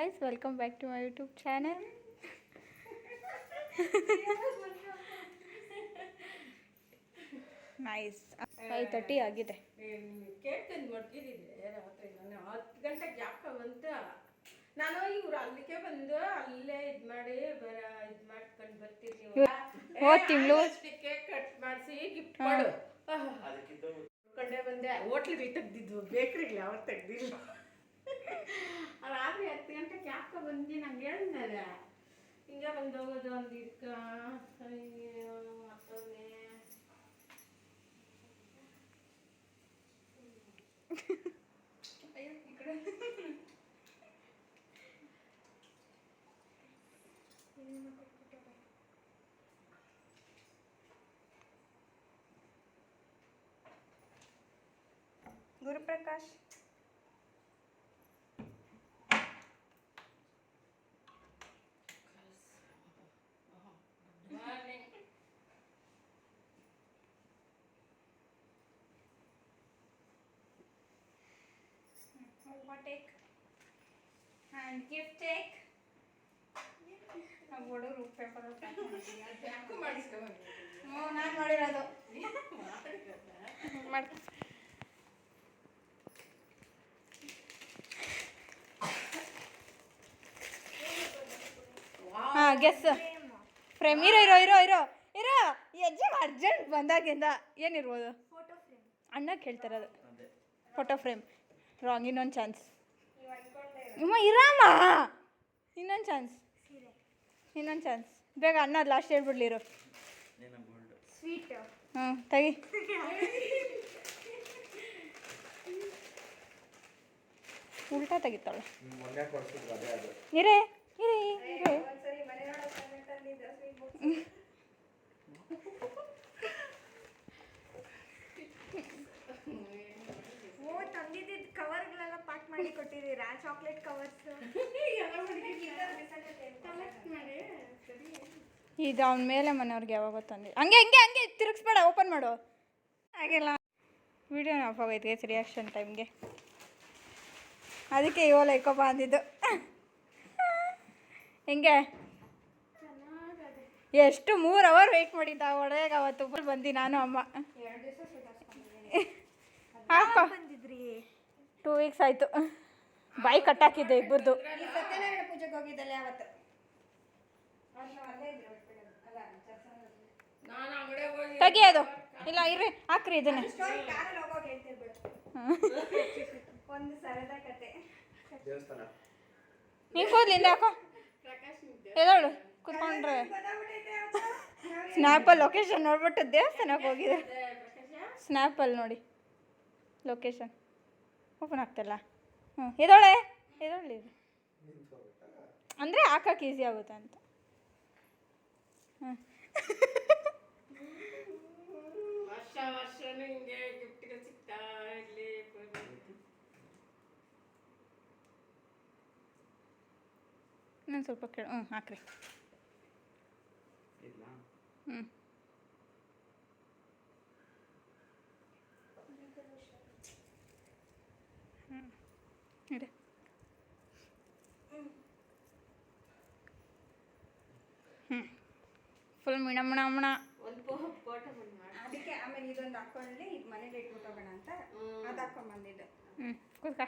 Guys welcome back to my YouTube channel nice five thirty ಆಗಿದೆ. ಕೇಳ್ತೇನೆ ಮಡ್ಗಿರಿದೆ ರಾತ್ರಿ ನಾನು ಹತ್ತು ಗಂಟೆಗೆ ಯಾಕ ಬಂತ? ನಾನು ಇವ್ರು ಅಲ್ಲಿಗೆ ಬಂದು ಅಲ್ಲೇ ಇದು ಮಾಡಿ ಬರ ಇದು ಮಾಡ್ಕೊಂಡು ಬರ್ತೀನಿ ಹೋದ ತಿಂಗಳು. ಕೇಕ್ ಕಟ್ ಮಾಡಿಸಿ ಗಿಫ್ಟ್ ಮಾಡು ಕಂಡೇ ಬಂದೆ ಹೋಟ್ಲಿಗೆ ತೆಗ್ದಿದ್ವು ಬೇಕ್ರಿಗೆ ಯಾವ ತೆಗ್ದಿಲ್ಲ. ರಾತ್ರಿ ಹತ್ತು ಗಂಟೆಗೆ ಯಾಕ ಬಂದು ನಂಗೆ ಹೇಳಿದ್ನಲ್ಲ. ಹಿಂಗೆ ಬಂದು ಹೋಗೋದು ಒಂದು ಇದಕ್ಕ ಅಯ್ಯೋ ಮತ್ತೊಂದೇ ಅಯ್ಯೋ, ಈ ಕಡೆ. Guruprakash. Take hand gift take ನಾವು ಹುಡುಗರು ಪೇಪರ್ ಹ್ಞೂ ನಾನು ಮಾಡಿರೋದು ಮಾಡಿ ಹಾಂ ಗೆಸ್ ಫ್ರೇಮ್ ಇರೋ ಇರೋ ಇರೋ ಇರೋ. ಇರೋ. ಎಜ್ಜೆ ಅರ್ಜೆಂಟ್ ಬಂದಾಗಿಂದ ಏನಿರ್ಬೋದು? ಅಣ್ಣ ಕೇಳ್ತಾರದು ಫೋಟೋ ಫ್ರೇಮ್ ರಾಂಗ್ ಇನ್ನೊಂದು ಚಾನ್ಸ್ ಇಮ್ಮ ಇರಾಮ? ಇನ್ನೊಂದು ಚಾನ್ಸ್ ಇನ್ನೊಂದು ಚಾನ್ಸ್ ಬೇಗ ಅನ್ನ ಲಾಸ್ಟ್ ಹೇಳ್ಬಿಡ್ಲಿರು ಹ್ಞೂ ತೆಗಿ. ಉಲ್ಟಾ ತೆಗಿತಾಳೆ. ಇರೇ ಇರೇ ತಂದಿದ್ದ ಕವರ್ಗಳೆಲ್ಲ ಪ್ಯಾಕ್ ಮಾಡಿ ಕೊಟ್ಟಿದ್ದೀರಾ. ಚಾಕ್ಲೇಟ್ ಕವರ್ಸ್ ಇದು ಅವನ ಮೇಲೆ ಮನೆಯವ್ರಿಗೆ ಯಾವಾಗ ತಂದಿ ಹಂಗೆ ಹಂಗೆ ಹಂಗೆ ತಿರುಗಿಸ್ಬೇಡ ಓಪನ್ ಮಾಡು. ಹಾಗೆಲ್ಲ ವಿಡಿಯೋ ಆಫ್ ಆಗೈತೆ ಗೈಸ್ ರಿಯಾಕ್ಷನ್ ಟೈಮ್ಗೆ ಅದಕ್ಕೆ ಇವಲ್ಲ ಲೈಕೋಪ ಅಂದಿದ್ದು ಹೆಂಗೆ? ಎಷ್ಟು ಮೂರು ಅವರ್ ವೆಯ್ಟ್ ಮಾಡಿದ್ದ ಒಡೆಯಾಗ ಅವತ್ತು ಬಂದು ನಾನು ಅಮ್ಮ. ಹಾಕೋ. ಟೂ ವೀಕ್ಸ್ ಆಯಿತು. ಬಾಯಿ ಕಟ್ಟಾಕಿದ್ದೆ ಇಬ್ಬರದು. ಈ ಸತ್ಯನಾರಾಯಣ ಪೂಜೆಗೆ ಹೋಗಿದ್ದಲ್ಲ ಹೋಗಿ ತೆಗಿಯೋದು ಇಲ್ಲ ಇರ್ರಿ ಹಾಕ್ರಿ ಇದನ್ನ. ಸ್ಟೋರಿ ಕಾರಲ್ಲಿ ಹೋಗೋಕೆ ಹೇಳ್ತಿರ್ಬೇಡ ಒಂದು ಸರದ ಕತೆ. ದೇವಸ್ಥಾನ. ನೀನು ಕೂದ್ಲಿಂದ ಹಾಕೋ. ಪ್ರಕಾಶ್ ನಿದ್ದೆ ಎದೋಳು ಕುತ್ಕೊಂಡ್ರೆ. ಸ್ನ್ಯಾಪಲ್ಲಿ ಲೊಕೇಶನ್ ನೋಡ್ಬಿಟ್ಟು ದೇವಸ್ಥಾನಕ್ಕೆ ಹೋಗಿದೆ ಸ್ನ್ಯಾಪ್ ಸ್ನ್ಯಾಪಲ್ಲಿ ನೋಡಿ. ಲೊಕೇಶನ್ ಓಪನ್ ಆಗ್ತಲ್ಲ. ಹ್ಞೂ ಎದೋಳೆ? ಎದೊಳ್ಳಿ ಅಂದರೆ ಹಾಕಕ್ಕೆ ಈಸಿ ಆಗುತ್ತೆ ಅಂತ. ಹ್ಞೂ ಇನ್ನೊಂದು ಸ್ವಲ್ಪ ಕೇಳು. ಹ್ಞೂ ಹಾಕ್ರಿ. ಹ್ಞೂ ಇದೆ ಹ್ಞೂ ಫುಲ್ ಮಿಣ ಮಣ ಅದಕ್ಕೆ ಆಮೇಲೆ ಇದೊಂದು ಹಾಕೊಳ್ಳಿ ಇದು ಮನೇಲಿ ಇಟ್ಬಿಟ್ಟೋಗೋಣ ಅಂತ ಅದು ಹಾಕೊಂಡ್ ಬಂದಿದ್ದು. ಹ್ಞೂ ಕೂತ್ಕ.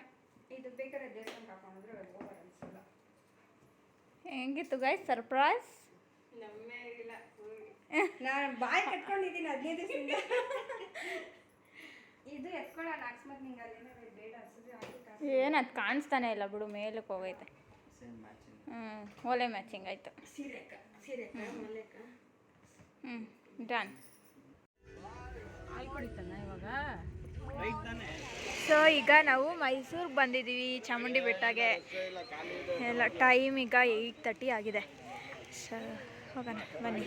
ಇದು ಬೇಕಾದ್ರೆ ದೇವಸ್ಥಾನಕ್ಕೆ ಹಾಕೊಂಡ್ರೆ ಓವರ್ ಅನ್ಸಲ್ಲ. ಹೆಂಗಿತ್ತು ಗಾಯ್ಸ್ ಸರ್ಪ್ರೈಸ್ ನಮ್ಮೇ ಇಲ್ಲ ನಾನು ಬಾಯಿ ಕಟ್ಕೊಂಡಿದ್ದೀನಿ ಹದಿನೈದು ದಿವಸ ಇದು ಎತ್ಕೊಳ್ಳೋಣ ಅಕಸ್ಮಾತ್ ನಿಂಗೆ ಅಲ್ಲೇನಾದ್ರು ಬೇಡ ಹಾಕಿ. ಏನು ಅದು ಕಾಣಿಸ್ತಾನೆ ಇಲ್ಲ ಬಿಡು ಮೇಲಕ್ಕೆ ಹೋಗೈತೆ. ಹ್ಞೂ ಓಲೆ ಮ್ಯಾಚಿಂಗ್ ಆಯಿತು. ಸೀರೆಕ ಸೀರೆಕ ಮಲ್ಲೆಕ? ಹ್ಞೂ ಡನ್ ಇವಾಗ? ಸೊ ಈಗ ನಾವು ಮೈಸೂರಿಗೆ ಬಂದಿದ್ದೀವಿ ಚಾಮುಂಡಿ ಬೆಟ್ಟಗೆ. ಎಲ್ಲ ಟೈಮ್ ಈಗ ಏಯ್ಟ್ ತರ್ಟಿ ಆಗಿದೆ. ಸೊ ಹೋಗೋಣ ಬನ್ನಿ.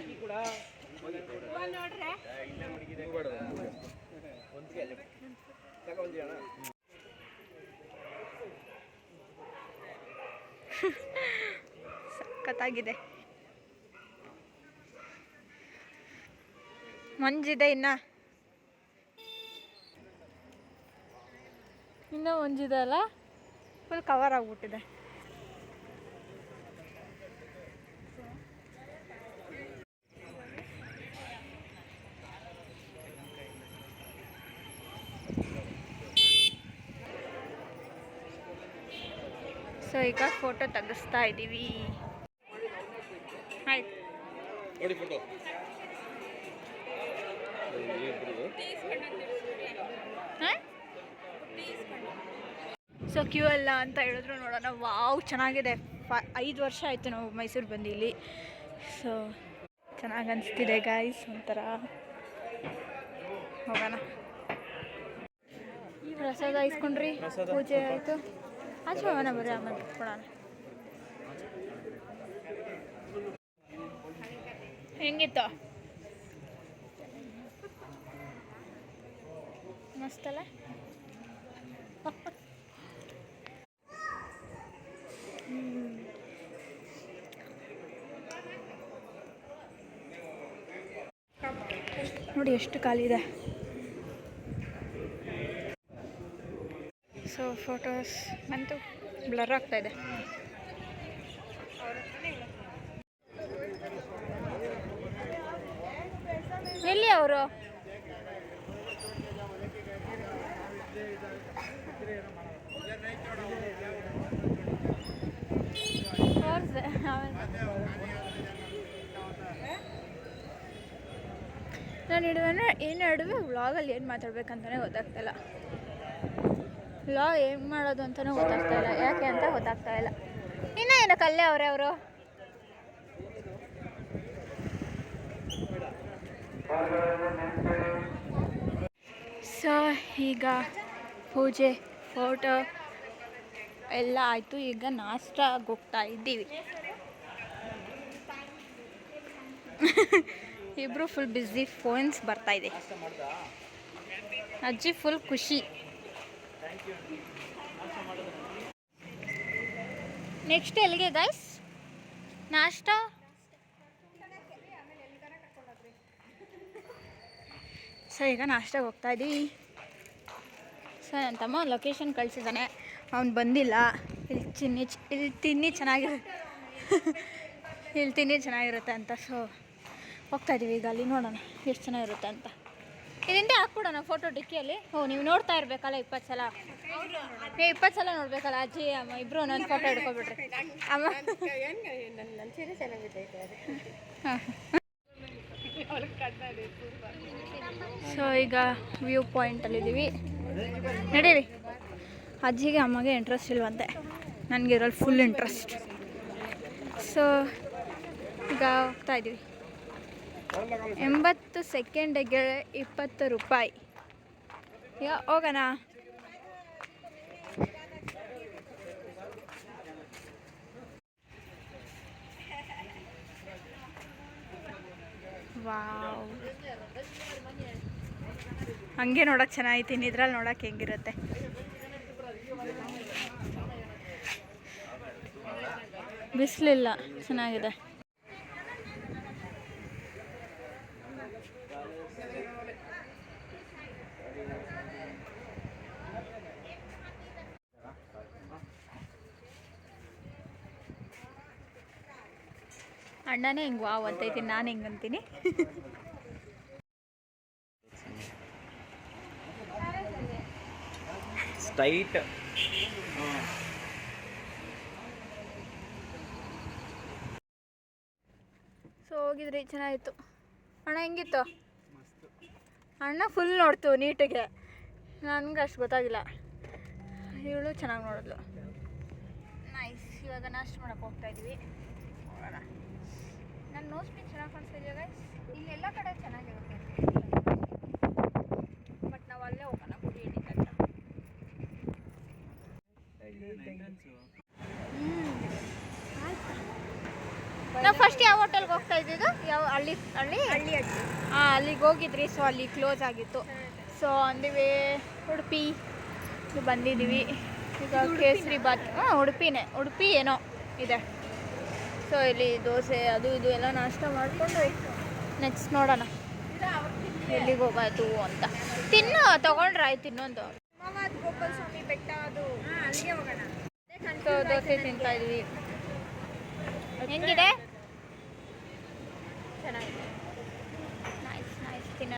ಸಖತ್ತಾಗಿದೆ. ಮಂಜಿದೆ ಇನ್ನ. ಇನ್ನೂ ಮಂಜಿದೆ ಅಲ್ಲ? ಫುಲ್ ಕವರ್ ಆಗಿಬಿಟ್ಟಿದೆ. ಈಗ ಫೋಟೋ ತೆಗಿಸ್ತಾ ಇದೀವಿ. ಆಯ್ತು. ಸೊ ಕ್ಯೂ ಅಲ್ಲ ಅಂತ ಹೇಳಿದ್ರು ನೋಡೋಣ. ವಾವ್ ಚೆನ್ನಾಗಿದೆ. ಫ ಐದು ವರ್ಷ ಆಯಿತು ನಾವು ಮೈಸೂರು ಬಂದು ಇಲ್ಲಿ ಸೊ ಚೆನ್ನಾಗಿ ಅನಿಸ್ತಿದೆ ಗಾಯ್ಸ್ ಒಂಥರ. ಹೋಗೋಣ. ಪ್ರಸಾದ ಇಸ್ಕೊಂಡ್ರಿ? ಪೂಜೆ ಆಯಿತು. ಆಮೇಲೆ ಕೊಡೋಣ. ಹೆಂಗಿತ್ತು? ಮಸ್ತಲ್ಲ? ನೋಡಿ ಎಷ್ಟು ಖಾಲಿ ಸೊ ಫೋಟೋಸ್ ಬಂತು. ಬ್ಲರ್ ಆಗ್ತಾ ಇದೆ. ಎಲ್ಲಿ ಅವರು? ನಾನು ಇಡುವೆ ಈ ನಡುವೆ ವ್ಲಾಗಲ್ಲಿ ಏನು ಮಾತಾಡ್ಬೇಕಂತಲೇ ಗೊತ್ತಾಗ್ತಾಯಿಲ್ಲ ವ್ಲಾಗ್ ಏನು ಮಾಡೋದು ಅಂತಲೂ ಗೊತ್ತಾಗ್ತಾ ಇಲ್ಲ. ಯಾಕೆ ಅಂತ ಗೊತ್ತಾಗ್ತಾ ಇಲ್ಲ. ಇನ್ನ ಏನಕ್ಕೆ ಅಲ್ಲೇ ಅವರೇ ಅವರು? ಸೊ ಈಗ ಪೂಜೆ ಫೋಟೋ ಎಲ್ಲ ಆಯಿತು. ಈಗ ನಾಷ್ಟ ಹೋಗ್ತಾ ಇದ್ದೀವಿ. ಇಬ್ಬರು ಫುಲ್ ಬ್ಯುಸಿ ಫೋನ್ಸ್ ಬರ್ತಾ ಇದೆ. ಅಜ್ಜಿ ಫುಲ್ ಖುಷಿ. ನೆಕ್ಸ್ಟ್ ಎಲ್ಲಿಗೆ ಗೈಸ್? ನಾಷ್ಟ? ಸೊ ಈಗ ನಾಷ್ಟಾಗೆ ಹೋಗ್ತಾ ಇದ್ದೀವಿ ಸೊ ನನ್ನ ತಮ್ಮ ಲೊಕೇಶನ್ ಕಳಿಸಿದ್ದಾನೆ ಅವ್ನು ಬಂದಿಲ್ಲ. ಇಲ್ಲಿ ಚಿನ್ನಿ ಇಲ್ಲಿ ತಿನ್ನಿ ಚೆನ್ನಾಗಿರು ಇಲ್ಲಿ ತಿನ್ನಿ ಚೆನ್ನಾಗಿರುತ್ತೆ ಅಂತ ಸೊ ಹೋಗ್ತಾ ಇದ್ದೀವಿ ಈಗ ಅಲ್ಲಿ ನೋಡೋಣ ಎಷ್ಟು ಚೆನ್ನಾಗಿರುತ್ತೆ ಅಂತ. ಇದರಿಂದ ಹಾಕ್ಬಿಡೋಣ ಫೋಟೋ ಡಿಕ್ಕಿಯಲ್ಲಿ. ಓ, ನೀವು ನೋಡ್ತಾ ಇರಬೇಕಲ್ಲ ಇಪ್ಪತ್ತು ಸಲ. ನೀವು ಇಪ್ಪತ್ತು ಸಲ ನೋಡ್ಬೇಕಲ್ಲ, ಅಜ್ಜಿ, ಅಮ್ಮ ಇಬ್ಬರು ಒಂದೊಂದು ಫೋಟೋ ಹಿಡ್ಕೊಬಿಟ್ರಿ. ಅಮ್ಮ. ಸೊ ಈಗ ವ್ಯೂ ಪಾಯಿಂಟಲ್ಲಿದ್ದೀವಿ ನಡೀರಿ. ಅಜ್ಜಿಗೆ, ಅಮ್ಮಗೆ ಇಂಟ್ರೆಸ್ಟ್ ಇಲ್ವಂತೆ. ನನಗೆ ಇದ್ರಲ್ಲಿ ಫುಲ್ ಇಂಟ್ರೆಸ್ಟ್ ಸೊ ಈಗ ಹೋಗ್ತಾ ಇದ್ದೀವಿ ಎಂಬತ್ತು ಸೆಕೆಂಡಿಗೆ ಇಪ್ಪತ್ತು ರೂಪಾಯಿ. ಹೋಗೋಣ. ವಾವ್. ಹಂಗೆ ನೋಡೋಕೆ ಚೆನ್ನಾಗೈತಿ ಇದ್ರಲ್ಲಿ ನೋಡೋಕೆ ಹೆಂಗಿರುತ್ತೆ. ಬಿಸಿಲಿಲ್ಲ ಚೆನ್ನಾಗಿದೆ. ಅಣ್ಣನೇ ಹಿಂಗೆ ವಾವ್ ಅಂತೈತಿ ನಾನು ಹಿಂಗೆ ಅಂತೀನಿ. ಸ್ಟೈಟ್ ಸೊ ಹೋಗಿದ್ರಿ ಚೆನ್ನಾಗಿತ್ತು. ಅಣ್ಣ ಹೆಂಗಿತ್ತು? ಅಣ್ಣ ಫುಲ್ ನೋಡ್ತು ನೀಟಿಗೆ. ನನಗೆ ಅಷ್ಟು ಗೊತ್ತಾಗಿಲ್ಲ. ಇವಳು ಚೆನ್ನಾಗಿ ನೋಡಿದ್ಲು. ನೈಸ್ ಇವಾಗ ನಾಷ್ಟ ಮಾಡಕ್ಕೆ ಹೋಗ್ತಾ ಇದೀವಿ. ನೋಡೋಣ. ನನ್ನ ನೋಸ್ ಪಿನ್ ಚೆನ್ನಾಗಿ ಕಾಣಿಸ್ತಿದೆಯಾ ಗೈಸ್ ಇಲ್ಲೆಲ್ಲ ಕಡೆ ಚೆನ್ನಾಗಿರುತ್ತೆ. ಬಟ್ ನಾವು ಅಲ್ಲೇ ಹೋಗೋಣ ಗುಡಿ ಹಿಡಿತಂತ ನಾವು ಫಸ್ಟ್ ಯಾವ ಹೋಟೆಲ್ಗೆ ಹೋಗ್ತಾ ಇದ್ದಿದ್ದು? ಯಾವ ಹಳ್ಳಿ ಹಳ್ಳಿ? ಹಳ್ಳಿ ಹಾಂ ಅಲ್ಲಿಗೆ ಹೋಗಿದ್ರಿ ಸೊ ಅಲ್ಲಿ ಕ್ಲೋಸ್ ಆಗಿತ್ತು. ಸೊ ಅಂದಿವೆ ಉಡುಪಿ. ಬಂದಿದ್ದೀವಿ ಈಗ ಕೇಸರಿ ಬಾತ್ ಹಾಂ ಉಡುಪಿನೇ ಉಡುಪಿ ಏನೋ ಇದೆ. ಸೊ ಇಲ್ಲಿ ದೋಸೆ ಅದು ಇದು ಎಲ್ಲ ನಾಷ್ಟ ಮಾಡಿಕೊಂಡು ನೆಕ್ಸ್ಟ್ ನೋಡೋಣ. ಎಲ್ಲಿಗೆ ಹೋಗಾಯ್ತು ಅಂತ. ತಿನ್ನು ತಗೊಂಡ್ರ ಆಯ್ತು ಇನ್ನೊಂದು. ಬೆಟ್ಟ ಅದು. ಹಾಂ ಅಲ್ಲಿಗೆ ಹೋಗೋಣ. ಸೊ ದೋಸೆ ತಿಂತಾ ಇದ್ವಿ. ಹೆಂಗಿದೆ? ಚೆನ್ನಾಗಿದೆ ನೈಸ್ ನೈಸ್ ತಿನ್ನ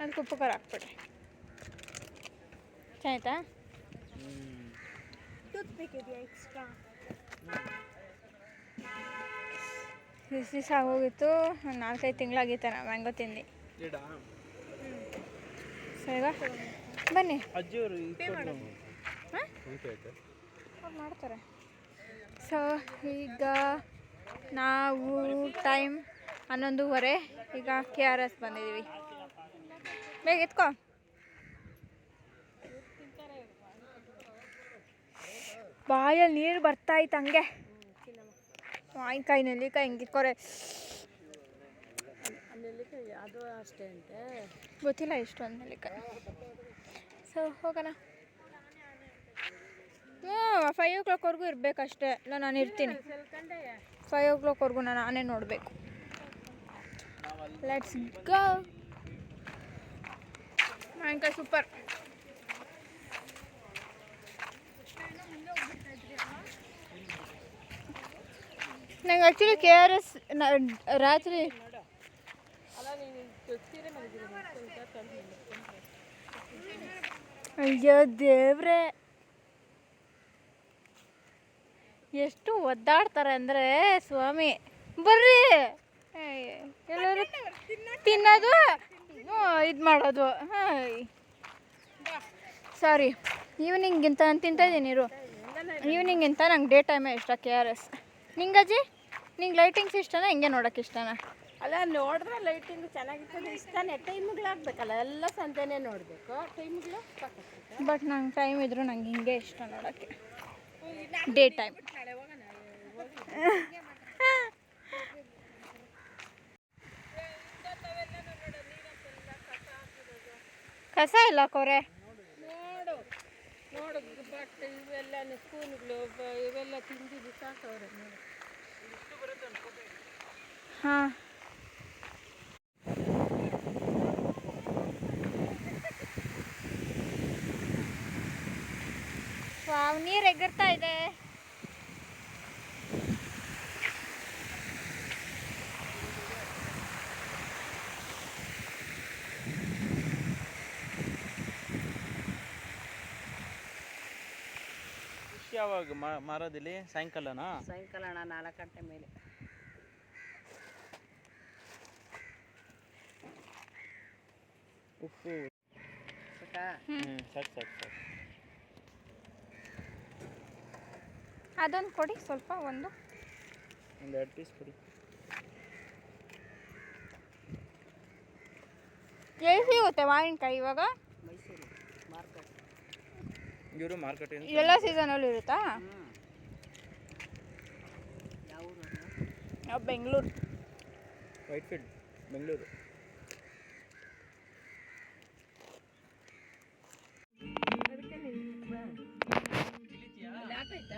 ಅದಕ್ಕೆ ಉಪ್ಪು ಖಾರ ಹಾಕ್ಬಿಡ್ರಿ ಚೆನ್ನಾಯ್ತಾ? ಟೂತ್ ಪಿಕ್ ಎಕ್ಸ್ಟ್ರಾ ದಿಸ್ ದಿವಸ ಆಗೋಗಿತ್ತು. ಒಂದು ನಾಲ್ಕೈದು ತಿಂಗಳಾಗಿತ್ತು ನಾ ಮ್ಯಾಂಗೋ ತಿಂದು. ಸರಿವಾ ಬನ್ನಿ. ಮಾಡ್ತಾರೆ. ಸೊ ಈಗ ನಾವು ಟೈಮ್ ಹನ್ನೊಂದುವರೆ, ಈಗ ಕೆ ಆರ್ ಎಸ್ ಬಂದಿದ್ದೀವಿ ಬೇಗ ಎತ್ಕೋ. ಬಾಯಲ್ಲಿ ನೀರು ಬರ್ತಾ ಇತ್ತು ಹಂಗೆ. ಮಾವಿನಕಾಯಿ ನೆಲ್ಲಿಕಾಯಿ ಇಟ್ಕೋರೆ. ಅದು ಅಷ್ಟೇ ಅಂತೆ ಗೊತ್ತಿಲ್ಲ ಇಷ್ಟೊಂದು ನೆಲ್ಲಿಕಾಯಿ. ಸೊ ಹೋಗೋಣ. ಹ್ಞೂ ಫೈವ್ ಓ ಕ್ಲಾಕ್ವರೆಗೂ ಇರಬೇಕಷ್ಟೇ. ನಾನು ಇರ್ತೀನಿ ಫೈವ್ ಓ ಕ್ಲಾಕ್ವರೆಗೂ ನಾನು ನಾನೇ ನೋಡಬೇಕು. ಲೆಟ್ಸ್ ಗೋ ಮಾವಿನಕಾಯಿ ಸೂಪರ್ ನಂಗೆ ಆ್ಯಕ್ಚುಲಿ ಕೆ ಆರ್ ಎಸ್ ರಾತ್ರಿ. ಅಯ್ಯೋ ದೇವ್ರೆ. ಎಷ್ಟು ಒದ್ದಾಡ್ತಾರೆ ಅಂದರೆ ಸ್ವಾಮಿ. ಬರ್ರಿ. ಎಲ್ಲರೂ ತಿನ್ನೋದು ಇದು ಮಾಡೋದು. ಹಾಂ ಸಾರಿ ಈವ್ನಿಂಗಿಂತ ನಾನು ತಿಂತಾ ಇದ್ದೀನಿ ಇರು. ಈವ್ನಿಂಗಿಂತ ನಂಗೆ ಡೇ ಟೈಮೇ ಇಷ್ಟ ಕೆ ಆರ್ ಎಸ್ ನಿಂಗಜ್ಜಿ? ನಿಂಗೆ ಲೈಟಿಂಗ್ಸ್ ಇಷ್ಟನಾ ಹಿಂಗೆ ನೋಡೋಕೆ ಇಷ್ಟನಾ? ಅಲ್ಲ ನೋಡಿದ್ರೆ ಲೈಟಿಂಗ್ ಚೆನ್ನಾಗಿರ್ತದೆ. ಇಷ್ಟನೇ ಟೈಮ್ಗಳಾಗಬೇಕಲ್ಲ ಎಲ್ಲ ಸಂತೆನೇ ನೋಡಬೇಕು. ಟೈಮ್ಗಳು ಬಟ್ ನಂಗೆ ಟೈಮ್ ಇದ್ರು ನಂಗೆ ಹಿಂಗೆ ಇಷ್ಟ ನೋಡೋಕ್ಕೆ. ಡೇ ಟೈಮ್ ಕಸ ಇಲ್ಲ ಕೊರೆ? ನೋಡು ನೋಡು ಬಟ್ ಇವೆಲ್ಲ ಸ್ಪೂನ್ಗಳು ಇವೆಲ್ಲ ತಿಂದು ಬಿಸಾಕವ್ರೆ ನೋಡಿ. ಹಾಂ. ವಾವ್ ನೀರು ಎಗರ್ತಾ ಇದೆ. ಯಾವಾಗ ಮಾ- ಮಾರೋದಿಲ್ಲಿ? ಸಾಯಂಕಾಲನಾ? ಸಾಯಂಕಾಲ ಅಣ್ಣ ನಾಲ್ಕು ಗಂಟೆ ಮೇಲೆ. ಉಪ್ಪು. ಸಾಕಾ ಹ್ಞೂ ಸಾಕು ಸಾಕು ಸಾಕು. ಅದೊಂದು ಕೊಡಿ ಸ್ವಲ್ಪ ಒಂದು. ಒಂದು ಎರಡು ಪೀಸ್ ಕೊಡಿ. ಎಲ್ಲಿ ಸಿಗುತ್ತೆ ಮಾವಿನಕಾಯಿ ಇವಾಗ? ಇವರು ಮಾರ್ಕೆಟಿಂದ ಎಲ್ಲ ಸೀಸನಲ್ಲೂ ಇರುತ್ತಾ? ಯಾವ ನಾವು ಬೆಂಗಳೂರು? White field Bengaluru.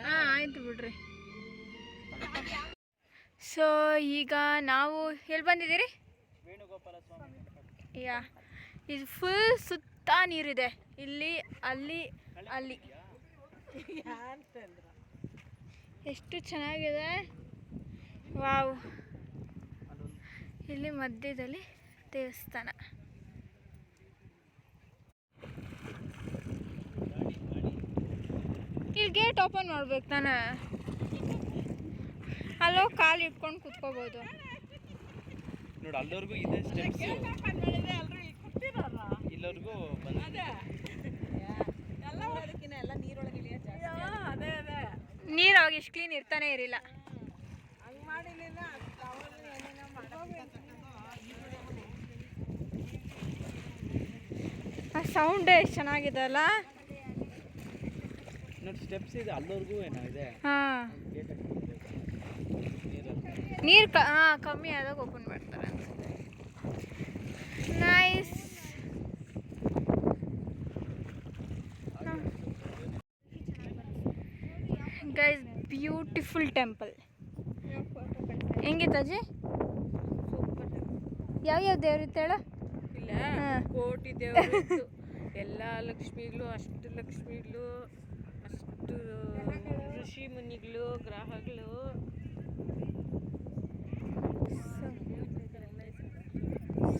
ಹಾಂ ಆಯ್ತು ಬಿಡ್ರಿ. ಸೊ ಈಗ ನಾವು ಎಲ್ಲಿ ಬಂದಿದ್ದೀರಿ? ಯಾ ಇದು ಫುಲ್ ಸುತ್ತ ನೀರಿದೆ. ಇಲ್ಲಿ ಅಲ್ಲಿ ಅಲ್ಲಿ. ಎಷ್ಟು ಚೆನ್ನಾಗಿದೆ. ವಾವ್. ಇಲ್ಲಿ ಮಧ್ಯದಲ್ಲಿ ದೇವಸ್ಥಾನ. ಇಲ್ಲಿ ಗೇಟ್ ಓಪನ್ ಮಾಡ್ಬೇಕು ತಾನೆ. ಅಲ್ಲೋ ಕಾಲು ಇಟ್ಕೊಂಡು ಕುತ್ಕೋಬೋದು. ನೋಡಿ ಅಲ್ಲವರೆಗೂ ಇದೆ ಸ್ಟೆಪ್ಸ್ ಇಲ್ಲವರೆಗೂ ಬಂದಿದೆ ಎಲ್ಲ ನೀರೊಳಗೆ ಇಳಿಯ ಅದೇ ಅದೇ ನೀರು ಅವಾಗ ಇಷ್ಟು ಕ್ಲೀನ್ ಇರ್ತಾನೆ ಇರಲಿಲ್ಲ ಆ ಸೌಂಡೇ ಎಷ್ಟು ಚೆನ್ನಾಗಿದೆ ಅಲ್ಲ? ನೋಡಿ ಸ್ಟೆಪ್ಸ್ ಇದೆ ಅಲ್ಲವರೆಗೂ ಏನಾಗಿದೆ ಹಾಂ. ನೀರು ಹಾಂ ಕಮ್ಮಿ ಆದಾಗ ಓಪನ್ ಮಾಡ್ತಾರೆ ನೈಸ್ ಗೈಸ್ ಬ್ಯೂಟಿಫುಲ್ ಟೆಂಪಲ್. ಹೆಂಗಿತ್ತು ಅಜ್ಜಿ? ಯಾವ್ಯಾವ ದೇವ್ರಿತ್ತು ಹೇಳ? ಇಲ್ಲ. ಕೋಟಿ ದೇವರು ಎಲ್ಲ ಲಕ್ಷ್ಮಿಗಳು ಅಷ್ಟು ಲಕ್ಷ್ಮಿಗಳು ಅಷ್ಟು ಋಷಿ ಮುನಿಗಳು ಗ್ರಹಗಳು.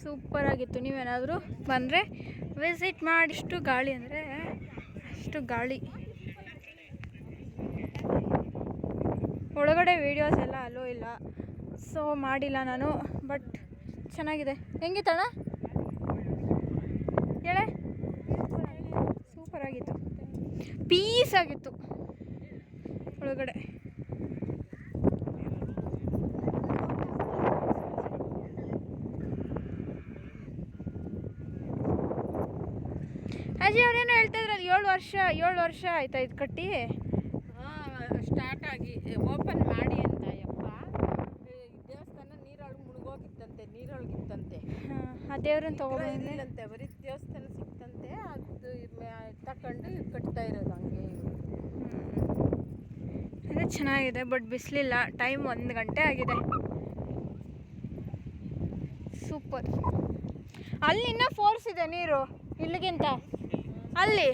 ಸೂಪರ್ ಆಗಿತ್ತು. ನೀವೇನಾದರೂ ಬಂದರೆ ವಿಸಿಟ್ ಮಾಡಿಷ್ಟು ಗಾಳಿ ಅಂದರೆ ಅಷ್ಟು ಗಾಳಿ. ಒಳಗಡೆ ವೀಡಿಯೋಸ್ ಎಲ್ಲ ಅಲ್ಲೋ ಇಲ್ಲ. ಸೊ ಮಾಡಿಲ್ಲ ನಾನು ಬಟ್ ಚೆನ್ನಾಗಿದೆ. ಹೆಂಗಿತ್ತಣ್ಣ? ಹೇಳೆ? ಸೂಪರಾಗಿತ್ತು. ಪೀಸ್ ಆಗಿತ್ತು ಒಳಗಡೆ. ಅಜಯ್ ಅವ್ರೇನು ಹೇಳ್ತಾ ಇದ್ರಲ್ಲ, ಏಳು ವರ್ಷ ಏಳು ವರ್ಷ ಆಯ್ತಾ ಇದು ಕಟ್ಟಿ? ಸ್ಟಾರ್ಟ್ ಆಗಿ ಓಪನ್ ಮಾಡಿ ಅಂತ ಯಪ್ಪ. ದೇವಸ್ಥಾನ ನೀರೊಳಗೆ ಮುಳುಗೋಗಿತ್ತಂತೆ ನೀರೊಳಗಿತ್ತಂತೆ. ಆ ದೇವ್ರನ್ನ ಅಂತೆ ಬರೀ ದೇವಸ್ಥಾನ ಸಿಕ್ತಂತೆ ಅದು ತಕೊಂಡು ಕಟ್ತಾ ಇರೋದು ಹಂಗೆ. ಅಂದರೆ ಚೆನ್ನಾಗಿದೆ ಬಟ್ ಬಿಸಿಲಿಲ್ಲ. ಟೈಮ್ ಒಂದು ಗಂಟೆ ಆಗಿದೆ. ಸೂಪರ್ ಅಲ್ಲಿ ಇನ್ನೂ ಫೋರ್ಸ್ ಇದೆ ನೀರು ಇಲ್ಲಿಗಿಂತ. ಅಲ್ಲಿ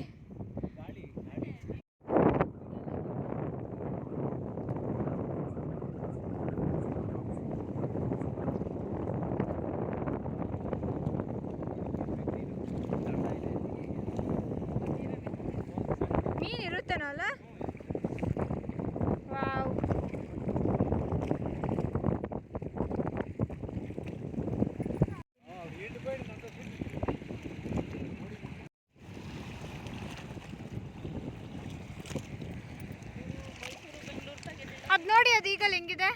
ಮೀನು ಇರುತ್ತೇನೋ ಅಲ್ಲ ವಾವ್ ಅದು ನೋಡಿ ಅದು ಈಗಲ್ಲ ಹೆಂಗಿದೆ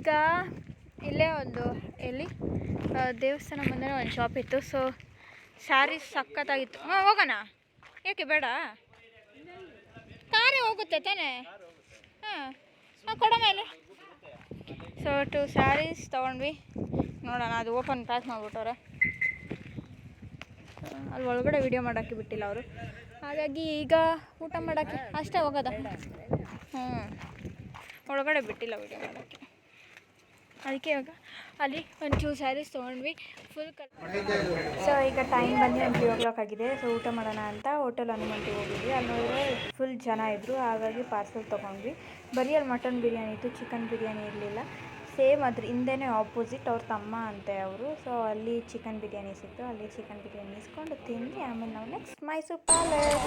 ಈಗ ಇಲ್ಲೇ ಒಂದು, ಎಲ್ಲಿ? ದೇವಸ್ಥಾನ ಮುಂದೆ ಒಂದು ಶಾಪ್ ಇತ್ತು. ಸೊ ಸ್ಯಾರೀಸ್ ಸಖತ್ತಾಗಿತ್ತು. ಹಾಂ, ಹೋಗೋಣ. ಏಕೆ ಬೇಡ? ಕಾರೇ ಹೋಗುತ್ತೆ ತಾನೇ? ಹಾಂ ಹಾಂ, ಕೊಡ ಮೇಲೆ ಸೊ ಟು ಸ್ಯಾರೀಸ್ ತೊಗೊಂಡ್ವಿ. ನೋಡೋಣ, ಅದು ಓಪನ್ ಪ್ಯಾಕ್ ಮಾಡಿಬಿಟ್ಟವ್ರೆ. ಅಲ್ಲಿ ಒಳಗಡೆ ವಿಡಿಯೋ ಮಾಡೋಕ್ಕೆ ಬಿಟ್ಟಿಲ್ಲ ಅವರು. ಹಾಗಾಗಿ ಈಗ ಊಟ ಮಾಡೋಕ್ಕೆ ಅಷ್ಟೇ ಹೋಗೋದ. ಹ್ಞೂ ಒಳಗಡೆ ಬಿಟ್ಟಿಲ್ಲ ವಿಡಿಯೋ ಮಾಡೋಕ್ಕೆ. ಅದಕ್ಕೆ ಇವಾಗ ಅಲ್ಲಿ ಒಂದು ಚೂ ಸ್ಯಾರೀಸ್ ತೊಗೊಂಡ್ವಿ ಫುಲ್ ಕಲ್ ಸೊ ಈಗ ಟೈಮ್ ಬಂದು ಒಂದು ತ್ರೀ ಓ ಆಗಿದೆ. ಸೊ ಊಟ ಮಾಡೋಣ ಅಂತ ಹೋಟೆಲ್ ಹನುಮಂತಿಗೆ ಹೋಗಿದ್ವಿ. ಅಲ್ಲಿ ನೋಡಿದ್ರೆ ಫುಲ್ ಜನ ಇದ್ದರು ಹಾಗಾಗಿ ಪಾರ್ಸಲ್ ತೊಗೊಂಡ್ವಿ. ಬರೀ ಅಲ್ಲಿ ಮಟನ್ ಬಿರಿಯಾನಿ ಇತ್ತು ಚಿಕನ್ ಬಿರಿಯಾನಿ ಇರಲಿಲ್ಲ. ಸೇಮ್ ಅದ್ರ ಹಿಂದೆನೇ ಆಪೋಸಿಟ್ ಅವ್ರ ತಮ್ಮ ಅಂತೆ ಅವರು. ಸೊ ಅಲ್ಲಿ ಚಿಕನ್ ಬಿರಿಯಾನಿ ಸಿಕ್ತು. ಅಲ್ಲಿ ಚಿಕನ್ ಬಿರಿಯಾನಿ ಇಸ್ಕೊಂಡು ತಿಂದು ಆಮೇಲೆ ನಾವು ನೆಕ್ಸ್ಟ್ ಮೈಸೂರು ಪ್ಯಾಲೇಸ್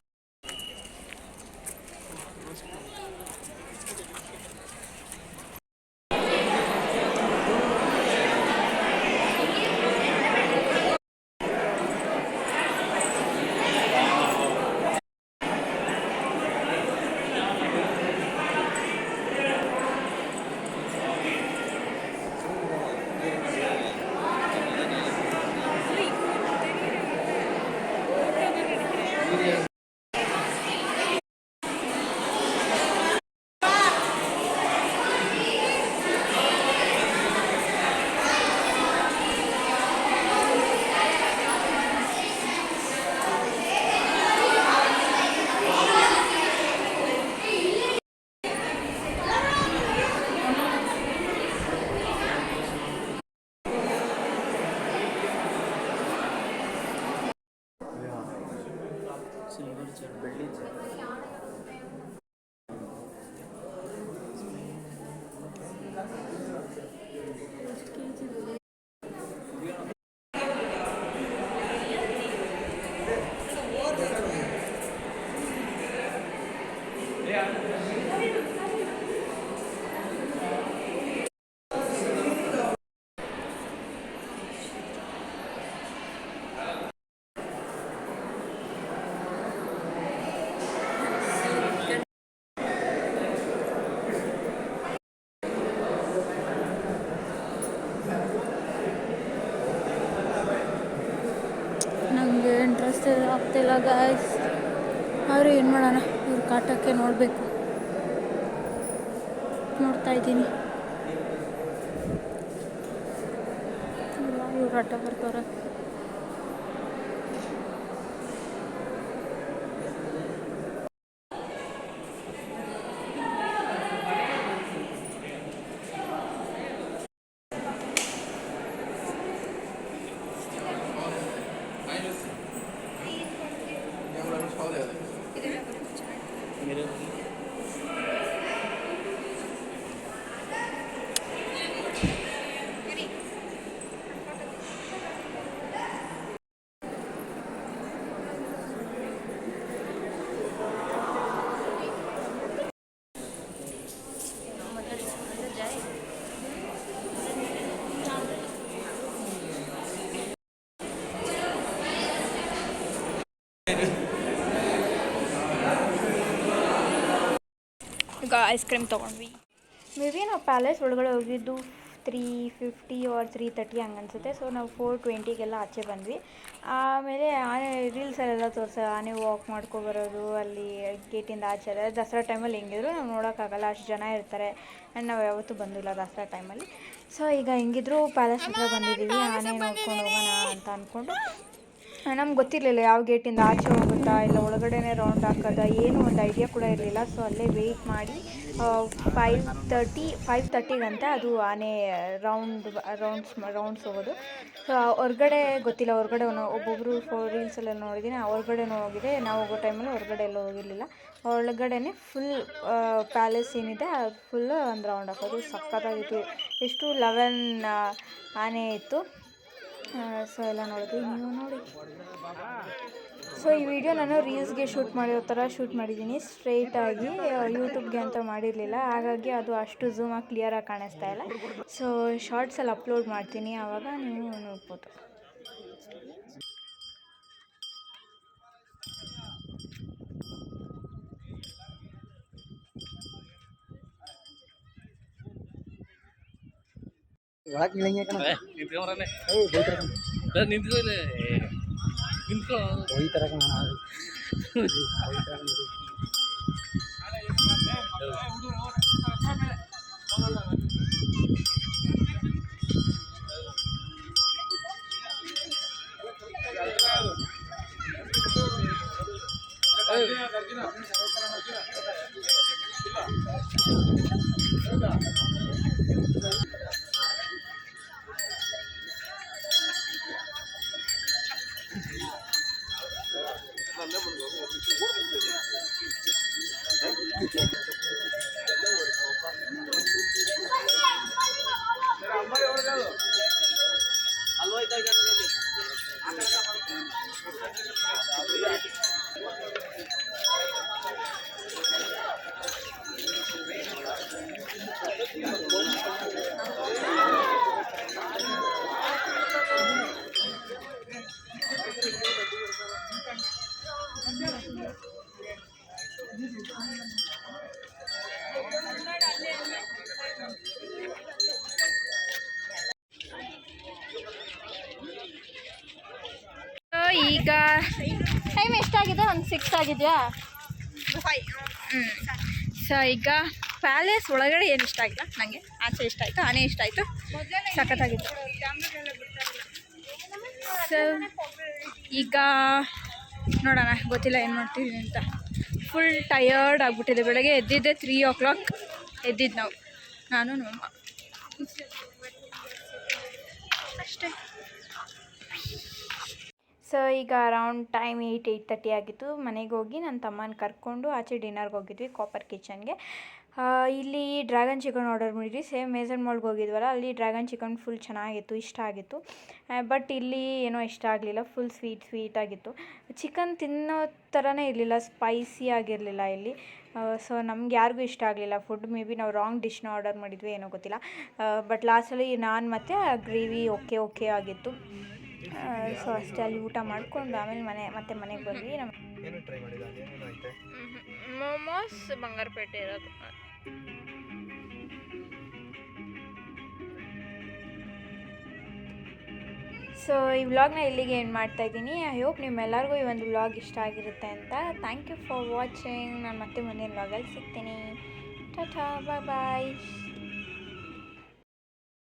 ಕಾಟಕ್ಕೆ ನೋಡಬೇಕು. ನೋಡ್ತಾ ಇದ್ದೀನಿ. ಇವ್ರು ಆಟ ಬರ್ತಾರ मेरे ಈಗ ಐಸ್ ಕ್ರೀಮ್ ತೊಗೊಂಡ್ವಿ. ಮೇ ಬಿ ನಾವು ಪ್ಯಾಲೇಸ್ ಒಳಗಡೆ ಹೋಗಿದ್ದು three fifty or three thirty ಹಂಗೆ ಅನಿಸುತ್ತೆ. ಸೊ ನಾವು ಫೋರ್ ಟ್ವೆಂಟಿಗೆಲ್ಲ ಆಚೆ ಬಂದ್ವಿ. ಆಮೇಲೆ ಆನೆ ರೀಲ್ಸಲ್ಲೆಲ್ಲ ತೋರಿಸ, ಆನೆ ವಾಕ್ ಮಾಡ್ಕೊಬರೋದು ಅಲ್ಲಿ ಗೇಟಿಂದ ಆಚೆ ದಸರಾ ಟೈಮಲ್ಲಿ ಹೆಂಗಿದ್ರು ನಾವು ನೋಡೋಕ್ಕಾಗಲ್ಲ, ಅಷ್ಟು ಜನ ಇರ್ತಾರೆ. ಆ್ಯಂಡ್ ನಾವು ಯಾವತ್ತೂ ಬಂದಿಲ್ಲ ದಸರಾ ಟೈಮಲ್ಲಿ ಸೊ ಈಗ ಹೆಂಗಿದ್ರು ಪ್ಯಾಲೇಸ್ ಹತ್ರ ಬಂದಿದ್ದೀವಿ, ಆನೆ ನೋಡ್ಕೊಂಡು ಹೋಗೋಣ ಅಂತ ಅಂದ್ಕೊಂಡು ನಮ್ಗೆ ಗೊತ್ತಿರಲಿಲ್ಲ ಯಾವ ಗೇಟಿಂದ ಆಚೆ ಹೋಗುತ್ತಾ, ಇಲ್ಲ ಒಳಗಡೆನೇ ರೌಂಡ್ ಹಾಕೋದ, ಏನು ಒಂದು ಐಡಿಯಾ ಕೂಡ ಇರಲಿಲ್ಲ. ಸೊ ಅಲ್ಲೇ ವೆಯ್ಟ್ ಮಾಡಿ ಫೈವ್ ತರ್ಟಿ ಫೈವ್ ತರ್ಟಿಗಂತ ಅದು ಆನೆ ರೌಂಡ್ ರೌಂಡ್ಸ್ ರೌಂಡ್ಸ್ ಹೋಗೋದು. ಸೊ ಹೊರ್ಗಡೆ ಗೊತ್ತಿಲ್ಲ, ಹೊರಗಡೆ ಒಬ್ಬೊಬ್ಬರು ಫೋ ರೀಲ್ಸಲ್ಲೆಲ್ಲ ನೋಡಿದ್ದೀನಿ ಹೊರ್ಗಡೆನೂ ಹೋಗಿದೆ ನಾವು ಹೋಗೋ ಟೈಮಲ್ಲಿ ಹೊರಗಡೆ ಎಲ್ಲೂ ಹೋಗಿರಲಿಲ್ಲ. ಒಳಗಡೆನೇ ಫುಲ್ ಪ್ಯಾಲೇಸ್ ಏನಿದೆ ಫುಲ್ಲು ಒಂದು ರೌಂಡ್ ಹಾಕೋದು ಸಖತ್ತಾಗಿತ್ತು. ಎಷ್ಟು ಲೆವೆನ್ ಆನೆ ಇತ್ತು. ಸೊ ಎಲ್ಲ ನೋಡಿದ್ವಿ. ನೀವು ನೋಡಿ. ಸೊ ಈ ವಿಡಿಯೋ ನಾನು ರೀಲ್ಸ್ಗೆ ಶೂಟ್ ಮಾಡಿರೋ ಥರ ಶೂಟ್ ಮಾಡಿದ್ದೀನಿ. ಸ್ಟ್ರೈಟಾಗಿ ಯೂಟ್ಯೂಬ್ಗೆ ಅಂತ ಮಾಡಿರಲಿಲ್ಲ. ಹಾಗಾಗಿ ಅದು ಅಷ್ಟು ಝೂಮಾಗಿ ಕ್ಲಿಯರಾಗಿ ಕಾಣಿಸ್ತಾ ಇಲ್ಲ. ಸೊ ಶಾರ್ಟ್ಸಲ್ಲಿ ಅಪ್ಲೋಡ್ ಮಾಡ್ತೀನಿ. ಆವಾಗ ನೀವು ನೋಡ್ಬೋದು. ಒಳಗೆ ఇంట్లో పోయి తరగ ಈಗ ಟೈಮ್ ಎಷ್ಟಾಗಿದೆ? ಒಂದು ಸಿಕ್ಸ್ ಆಗಿದೆಯಾ? ಹ್ಞೂ ಸೊ ಈಗ ಪ್ಯಾಲೇಸ್ ಒಳಗಡೆ ಏನು ಇಷ್ಟ ಆಗಿಲ್ಲ ನನಗೆ ಆಚೆ ಇಷ್ಟ ಆಯಿತು? ಆನೆ ಇಷ್ಟ ಆಯಿತು? ಸಖತ್ತಾಗಿತ್ತು ಸೊ ಈಗ ನೋಡೋಣ ಗೊತ್ತಿಲ್ಲ ಏನು ಮಾಡ್ತೀವಿ ಅಂತ. ಫುಲ್ ಟಯರ್ಡ್ ಆಗಿಬಿಟ್ಟಿದೆ. ಬೆಳಗ್ಗೆ ಎದ್ದಿದ್ದೆ ತ್ರೀ ಓ ಕ್ಲಾಕ್ ಎದ್ದಿದ್ದು ನಾವು. ನಾನು ನಮ್ಮಮ್ಮ. ಅಷ್ಟೇ. ಸೊ ಈಗ around time eight eight thirty ಆಗಿತ್ತು. ಮನೆಗೆ ಹೋಗಿ ನನ್ನ ತಮ್ಮನ ಕರ್ಕೊಂಡು ಆಚೆ ಡಿನ್ನರ್ಗೆ ಹೋಗಿದ್ವಿ ಕಾಪರ್ ಕಿಚನ್ಗೆ ಇಲ್ಲಿ ಡ್ರ್ಯಾಗನ್ ಚಿಕನ್ ಆರ್ಡರ್ ಮಾಡಿದ್ವಿ. ಸೇಮ್ ಮೇಸನ್ ಮಾಲ್ಗೆ ಹೋಗಿದ್ವಲ್ಲ ಅಲ್ಲಿ ಡ್ರ್ಯಾಗನ್ ಚಿಕನ್ ಫುಲ್ ಚೆನ್ನಾಗಿತ್ತು ಇಷ್ಟ ಆಗಿತ್ತು. ಬಟ್ ಇಲ್ಲಿ ಏನೋ ಇಷ್ಟ ಆಗಲಿಲ್ಲ ಫುಲ್ ಸ್ವೀಟ್ ಸ್ವೀಟ್ ಆಗಿತ್ತು. ಚಿಕನ್ ತಿನ್ನೋ ಥರನೇ ಇರಲಿಲ್ಲ ಸ್ಪೈಸಿ ಆಗಿರಲಿಲ್ಲ ಇಲ್ಲಿ. ಸೊ ನಮ್ಗೆ ಯಾರಿಗೂ ಇಷ್ಟ ಆಗಲಿಲ್ಲ ಫುಡ್ ಮೇ ಬಿ ನಾವು ರಾಂಗ್ ಡಿಶ್ನ ಆರ್ಡರ್ ಮಾಡಿದ್ವಿ ಏನೋ ಗೊತ್ತಿಲ್ಲ. ಬಟ್ ಲಾಸ್ಟಲ್ಲಿ ನಾನು ಮತ್ತು ಗ್ರೇವಿ ಓಕೆ ಓಕೆ ಆಗಿತ್ತು. ಸೊ ಅಷ್ಟೇ ಅಲ್ಲಿ ಊಟ ಮಾಡಿಕೊಂಡು ಆಮೇಲೆ ಮನೆ ಮತ್ತೆ ಮನೆಗೆ ಬಂದ್ವಿ. ನಮ್ಮ ಮೋಮೋಸ್ ಬಂಗಾರಪೇಟೆ ಇರೋದು. ಸೊ ಈ ವ್ಲಾಗ್ನ ಇಲ್ಲಿಗೆ ಏನು ಮಾಡ್ತಾ ಇದ್ದೀನಿ. ಐ ಹೋಪ್ ನಿಮ್ಮೆಲ್ಲರಿಗೂ ಈ ಒಂದು ವ್ಲಾಗ್ ಇಷ್ಟ ಆಗಿರುತ್ತೆ ಅಂತ. ಥ್ಯಾಂಕ್ ಯು ಫಾರ್ ವಾಚಿಂಗ್ ನಾನು ಮತ್ತೆ ಮುಂದಿನ ವ್ಲಾಗಲ್ಲಿ ಸಿಗ್ತೀನಿ. ಟಾಟಾ ಬಾಯ್ ಬಾಯ್